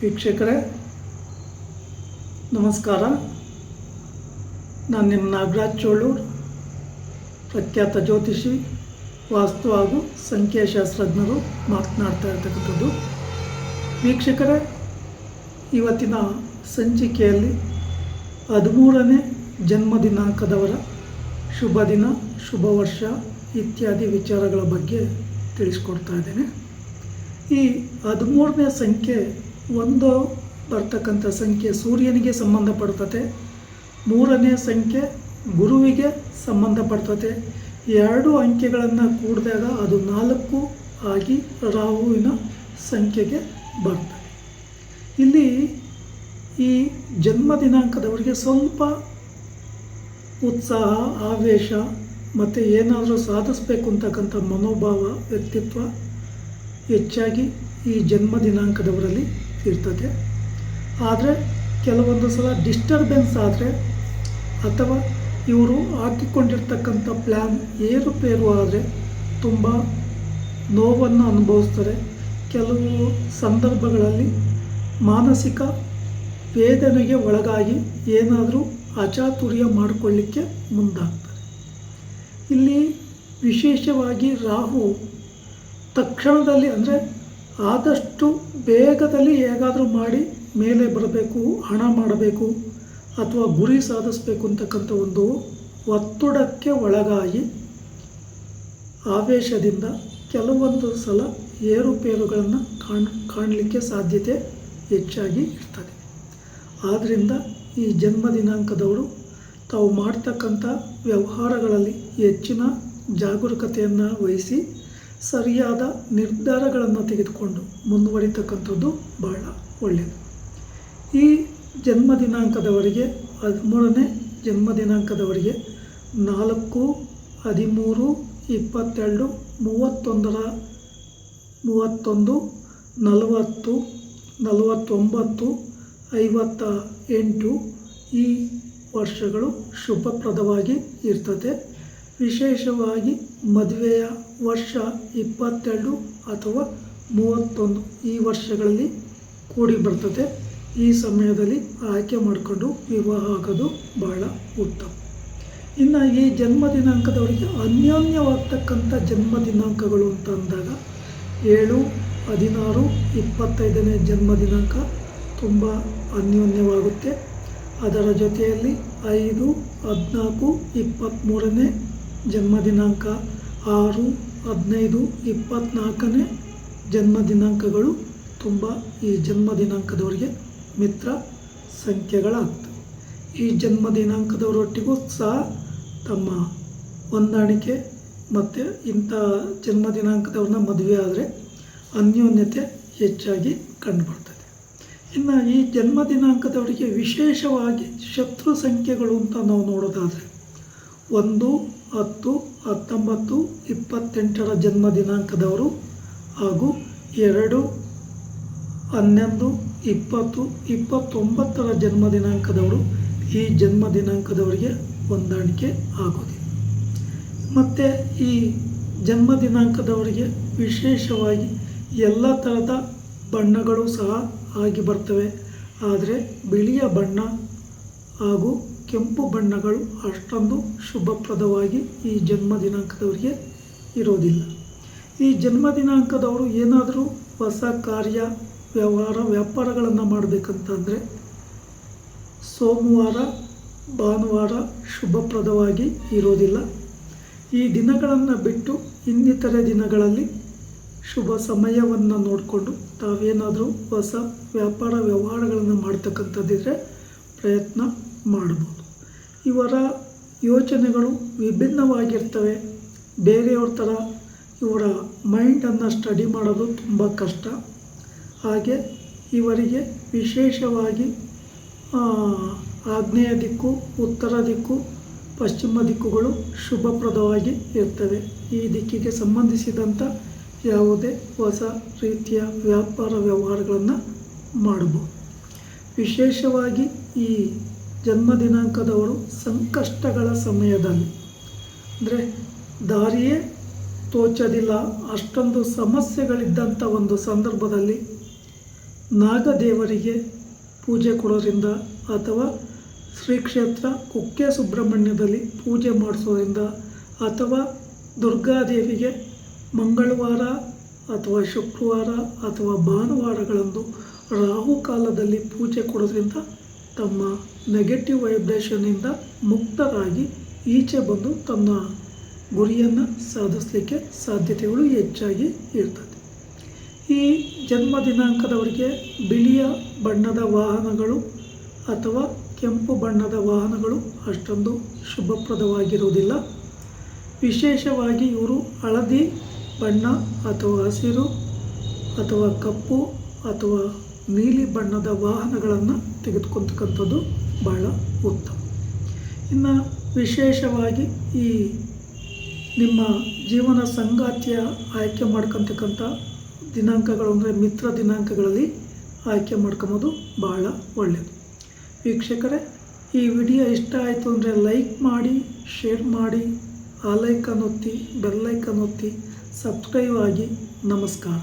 ವೀಕ್ಷಕರೇ, ನಮಸ್ಕಾರ. ನಾನು ನಿಮ್ಮ ನಾಗರಾಜ್ ಚೋಳೂರ್, ಪ್ರಖ್ಯಾತ ಜ್ಯೋತಿಷಿ, ವಾಸ್ತು ಹಾಗೂ ಸಂಖ್ಯಾಶಾಸ್ತ್ರಜ್ಞರು ಮಾತನಾಡ್ತಾ ಇರ್ತಕ್ಕಂಥದ್ದು. ವೀಕ್ಷಕರೇ, ಇವತ್ತಿನ ಸಂಚಿಕೆಯಲ್ಲಿ ಹದಿಮೂರನೇ ಜನ್ಮ ದಿನಾಂಕದವರ ಶುಭ ದಿನ, ಶುಭ ವರ್ಷ ಇತ್ಯಾದಿ ವಿಚಾರಗಳ ಬಗ್ಗೆ ತಿಳಿಸ್ಕೊಡ್ತಾ ಇದ್ದೇನೆ. ಈ ಹದಿಮೂರನೇ ಸಂಖ್ಯೆ ಒಂದು ಬರ್ತಕ್ಕಂಥ ಸಂಖ್ಯೆ ಸೂರ್ಯನಿಗೆ ಸಂಬಂಧಪಡ್ತತೆ, ಮೂರನೇ ಸಂಖ್ಯೆ ಗುರುವಿಗೆ ಸಂಬಂಧಪಡ್ತತೆ. ಎರಡು ಅಂಕೆಗಳನ್ನು ಕೂಡಿದಾಗ ಅದು ನಾಲ್ಕು ಆಗಿ ರಾಹುವಿನ ಸಂಖ್ಯೆಗೆ ಬರ್ತದೆ. ಇಲ್ಲಿ ಈ ಜನ್ಮ ದಿನಾಂಕದವರಿಗೆ ಸ್ವಲ್ಪ ಉತ್ಸಾಹ, ಆವೇಶ ಮತ್ತು ಏನಾದರೂ ಸಾಧಿಸಬೇಕು ಅಂತಕ್ಕಂಥ ಮನೋಭಾವ, ವ್ಯಕ್ತಿತ್ವ ಹೆಚ್ಚಾಗಿ ಈ ಜನ್ಮ ದಿನಾಂಕದವರಲ್ಲಿ ಇರ್ತದೆ. ಆದರೆ ಕೆಲವೊಂದು ಸಲ ಡಿಸ್ಟರ್ಬೆನ್ಸ್ ಆದರೆ ಅಥವಾ ಇವರು ಹಾಕಿಕೊಂಡಿರ್ತಕ್ಕಂಥ ಪ್ಲ್ಯಾನ್ ಏರುಪೇರು ಆದರೆ ತುಂಬ ನೋವನ್ನು ಅನುಭವಿಸ್ತಾರೆ. ಕೆಲವು ಸಂದರ್ಭಗಳಲ್ಲಿ ಮಾನಸಿಕ ವೇದನೆಗೆ ಒಳಗಾಗಿ ಏನಾದರೂ ಅಚಾತುರ್ಯ ಮಾಡಿಕೊಳ್ಳಿಕ್ಕೆ ಮುಂದಾಗ್ತಾರೆ. ಇಲ್ಲಿ ವಿಶೇಷವಾಗಿ ರಾಹು ತಕ್ಷಣದಲ್ಲಿ ಅಂದರೆ ಆದಷ್ಟು ಬೇಗದಲ್ಲಿ ಹೇಗಾದರೂ ಮಾಡಿ ಮೇಲೆ ಬರಬೇಕು, ಹಣ ಮಾಡಬೇಕು ಅಥವಾ ಗುರಿ ಸಾಧಿಸಬೇಕು ಅಂತಕ್ಕಂಥ ಒಂದು ಒತ್ತಡಕ್ಕೆ ಒಳಗಾಗಿ ಆವೇಶದಿಂದ ಕೆಲವೊಂದು ಸಲ ಏರುಪೇರುಗಳನ್ನು ಕಾಣ್, ಕಾಣಲಿಕ್ಕೆ ಸಾಧ್ಯತೆ ಹೆಚ್ಚಾಗಿ ಇರ್ತದೆ. ಆದ್ದರಿಂದ ಈ ಜನ್ಮ ದಿನಾಂಕದವರು ತಾವು ಮಾಡ್ತಕ್ಕಂಥ ವ್ಯವಹಾರಗಳಲ್ಲಿ ಹೆಚ್ಚಿನ ಜಾಗರೂಕತೆಯನ್ನು ವಹಿಸಿ ಸರಿಯಾದ ನಿರ್ಧಾರಗಳನ್ನು ತೆಗೆದುಕೊಂಡು ಮುಂದುವರಿತಕ್ಕಂಥದ್ದು ಬಹಳ ಒಳ್ಳೆಯದು ಈ ಜನ್ಮ ದಿನಾಂಕದವರಿಗೆ ಹದಿಮೂರನೇ ಜನ್ಮ ದಿನಾಂಕದವರಿಗೆ ನಾಲ್ಕು, ಹದಿಮೂರು, ಇಪ್ಪತ್ತೆರಡು, ಮೂವತ್ತೊಂದರ ಮೂವತ್ತೊಂದು, ನಲವತ್ತು, ನಲವತ್ತೊಂಬತ್ತು, ಐವತ್ತ ಎಂಟು ಈ ವರ್ಷಗಳು ಶುಭಪ್ರದವಾಗಿ ಇರ್ತದೆ. ವಿಶೇಷವಾಗಿ ಮದುವೆಯ ವರ್ಷ ಇಪ್ಪತ್ತೆರಡು ಅಥವಾ ಮೂವತ್ತೊಂದು ಈ ವರ್ಷಗಳಲ್ಲಿ ಕೂಡಿ ಬರ್ತದೆ. ಈ ಸಮಯದಲ್ಲಿ ಆಯ್ಕೆ ಮಾಡಿಕೊಂಡು ವಿವಾಹ ಆಗೋದು ಬಹಳ ಉತ್ತಮ. ಇನ್ನು ಈ ಜನ್ಮ ದಿನಾಂಕದವರಿಗೆ ಅನ್ಯೋನ್ಯವಾಗ್ತಕ್ಕಂಥ ಜನ್ಮ ದಿನಾಂಕಗಳು ಅಂತ ಅಂದಾಗ ಏಳು, ಹದಿನಾರು, ಇಪ್ಪತ್ತೈದನೇ ಜನ್ಮ ದಿನಾಂಕ ತುಂಬ ಅನ್ಯೋನ್ಯವಾಗುತ್ತೆ. ಅದರ ಜೊತೆಯಲ್ಲಿ ಐದು, ಹದಿನಾಲ್ಕು, ಇಪ್ಪತ್ತ್ಮೂರನೇ ಜನ್ಮ ದಿನಾಂಕ ಆರು, ಹದಿನೈದು ಇಪ್ಪತ್ತ್ನಾಲ್ಕನೇ ಜನ್ಮ ದಿನಾಂಕಗಳು. ತುಂಬ ಈ ಜನ್ಮ ದಿನಾಂಕದವರಿಗೆ ಮಿತ್ರ ಸಂಖ್ಯೆಗಳಾಗ್ತವೆ. ಈ ಜನ್ಮ ದಿನಾಂಕದವರೊಟ್ಟಿಗೂ ಸಹ ತಮ್ಮ ಹೊಂದಾಣಿಕೆ ಮತ್ತು ಇಂಥ ಜನ್ಮ ದಿನಾಂಕದವ್ರನ್ನ ಮದುವೆ ಆದರೆ ಅನ್ಯೋನ್ಯತೆ ಹೆಚ್ಚಾಗಿ ಕಂಡುಬರ್ತದೆ. ಇನ್ನು ಈ ಜನ್ಮ ದಿನಾಂಕದವರಿಗೆ ವಿಶೇಷವಾಗಿ ಶತ್ರು ಸಂಖ್ಯೆಗಳು ಅಂತ ನಾವು ನೋಡೋದಾದರೆ ಒಂದು ಹತ್ತು, ಹತ್ತೊಂಬತ್ತು, ಇಪ್ಪತ್ತೆಂಟರ ಜನ್ಮ ದಿನಾಂಕದವರು ಹಾಗೂ ಎರಡು, ಹನ್ನೊಂದು, ಇಪ್ಪತ್ತು, ಇಪ್ಪತ್ತೊಂಬತ್ತರ ಜನ್ಮ ದಿನಾಂಕದವರು ಈ ಜನ್ಮ ದಿನಾಂಕದವರಿಗೆ ಹೊಂದಾಣಿಕೆ ಆಗೋದು ಮತ್ತು ಈ ಜನ್ಮ ದಿನಾಂಕದವರಿಗೆ ವಿಶೇಷವಾಗಿ ಎಲ್ಲ ಥರದ ಬಣ್ಣಗಳು ಸಹ ಆಗಿ ಬರ್ತವೆ. ಆದರೆ ಬಿಳಿಯ ಬಣ್ಣ ಹಾಗೂ ಕೆಂಪು ಬಣ್ಣಗಳು ಅಷ್ಟೊಂದು ಶುಭಪ್ರದವಾಗಿ ಈ ಜನ್ಮ ದಿನಾಂಕದವರಿಗೆ ಇರೋದಿಲ್ಲ. ಈ ಜನ್ಮ ದಿನಾಂಕದವರು ಏನಾದರೂ ಹೊಸ ಕಾರ್ಯ, ವ್ಯವಹಾರ, ವ್ಯಾಪಾರಗಳನ್ನು ಮಾಡಬೇಕಂತಂದರೆ ಸೋಮವಾರ, ಭಾನುವಾರ ಶುಭಪ್ರದವಾಗಿ ಇರೋದಿಲ್ಲ. ಈ ದಿನಗಳನ್ನು ಬಿಟ್ಟು ಇನ್ನಿತರೆ ದಿನಗಳಲ್ಲಿ ಶುಭ ಸಮಯವನ್ನು ನೋಡಿಕೊಂಡು ತಾವೇನಾದರೂ ಹೊಸ ವ್ಯಾಪಾರ ವ್ಯವಹಾರಗಳನ್ನು ಮಾಡ್ತಕ್ಕಂಥದ್ದಿದ್ರೆ ಪ್ರಯತ್ನ ಮಾಡ್ಬೋದು ಇವರ ಯೋಚನೆಗಳು ವಿಭಿನ್ನವಾಗಿರ್ತವೆ. ಬೇರೆಯವ್ರ ಥರ ಇವರ ಮೈಂಡನ್ನು ಸ್ಟಡಿ ಮಾಡೋದು ತುಂಬ ಕಷ್ಟ. ಹಾಗೆ ಇವರಿಗೆ ವಿಶೇಷವಾಗಿ ಆಗ್ನೇಯ ದಿಕ್ಕು, ಉತ್ತರ ದಿಕ್ಕು, ಪಶ್ಚಿಮ ದಿಕ್ಕುಗಳು ಶುಭಪ್ರದವಾಗಿ ಇರ್ತವೆ. ಈ ದಿಕ್ಕಿಗೆ ಸಂಬಂಧಿಸಿದಂಥ ಯಾವುದೇ ಹೊಸ ರೀತಿಯ ವ್ಯಾಪಾರ ವ್ಯವಹಾರಗಳನ್ನು ಮಾಡಬಹುದು. ವಿಶೇಷವಾಗಿ ಈ ಜನ್ಮ ದಿನಾಂಕದವರು ಸಂಕಷ್ಟಗಳ ಸಮಯದಲ್ಲಿ. ಅಂದರೆ ದಾರಿಯೇ ತೋಚದಿಲ್ಲ, ಅಷ್ಟೊಂದು ಸಮಸ್ಯೆಗಳಿದ್ದಂಥ ಒಂದು ಸಂದರ್ಭದಲ್ಲಿ ನಾಗದೇವರಿಗೆ ಪೂಜೆ ಕೊಡೋದ್ರಿಂದ ಅಥವಾ ಶ್ರೀ ಕ್ಷೇತ್ರ ಕುಕ್ಕೆ ಸುಬ್ರಹ್ಮಣ್ಯದಲ್ಲಿ ಪೂಜೆ ಮಾಡಿಸೋದ್ರಿಂದ ಅಥವಾ ದುರ್ಗಾದೇವಿಗೆ ಮಂಗಳವಾರ ಅಥವಾ ಶುಕ್ರವಾರ ಅಥವಾ ಭಾನುವಾರಗಳಂದು ರಾಹುಕಾಲದಲ್ಲಿ ಪೂಜೆ ಕೊಡೋದ್ರಿಂದ ತಮ್ಮ ನೆಗೆಟಿವ್ ವೈಬ್ರೇಷನ್ನಿಂದ ಮುಕ್ತರಾಗಿ ಈಚೆ ಬಂದು ತನ್ನ ಗುರಿಯನ್ನು ಸಾಧಿಸಲಿಕ್ಕೆ ಸಾಧ್ಯತೆಗಳು ಹೆಚ್ಚಾಗಿ ಇರ್ತದೆ. ಈ ಜನ್ಮ ದಿನಾಂಕದವರಿಗೆ ಬಿಳಿಯ ಬಣ್ಣದ ವಾಹನಗಳು ಅಥವಾ ಕೆಂಪು ಬಣ್ಣದ ವಾಹನಗಳು ಅಷ್ಟೊಂದು ಶುಭಪ್ರದವಾಗಿರುವುದಿಲ್ಲ. ವಿಶೇಷವಾಗಿ ಇವರು ಹಳದಿ ಬಣ್ಣ ಅಥವಾ ಹಸಿರು ಅಥವಾ ಕಪ್ಪು ಅಥವಾ ನೀಲಿ ಬಣ್ಣದ ವಾಹನಗಳನ್ನು ತೆಗೆದುಕೊಂತಕ್ಕಂಥದ್ದು ಬಹಳ ಉತ್ತಮ. ಇನ್ನು ವಿಶೇಷವಾಗಿ ಈ ನಿಮ್ಮ ಜೀವನ ಸಂಗಾತಿಯ ಆಯ್ಕೆ ಮಾಡ್ಕೊತಕ್ಕಂಥ ದಿನಾಂಕಗಳು ಅಂದರೆ ಮಿತ್ರ ದಿನಾಂಕಗಳಲ್ಲಿ ಆಯ್ಕೆ ಮಾಡ್ಕೊಬೋದು ಬಹಳ ಒಳ್ಳೆಯದು ವೀಕ್ಷಕರೇ, ಈ ವಿಡಿಯೋ ಇಷ್ಟ ಆಯಿತು ಅಂದರೆ ಲೈಕ್ ಮಾಡಿ, ಶೇರ್ ಮಾಡಿ, ಆ ಲೈಕನ್ ಒತ್ತಿ ಬೆಲ್ಲೈಕನ್ ಒತ್ತಿ, ಸಬ್ಸ್ಕ್ರೈಬ್ ಆಗಿ ನಮಸ್ಕಾರ.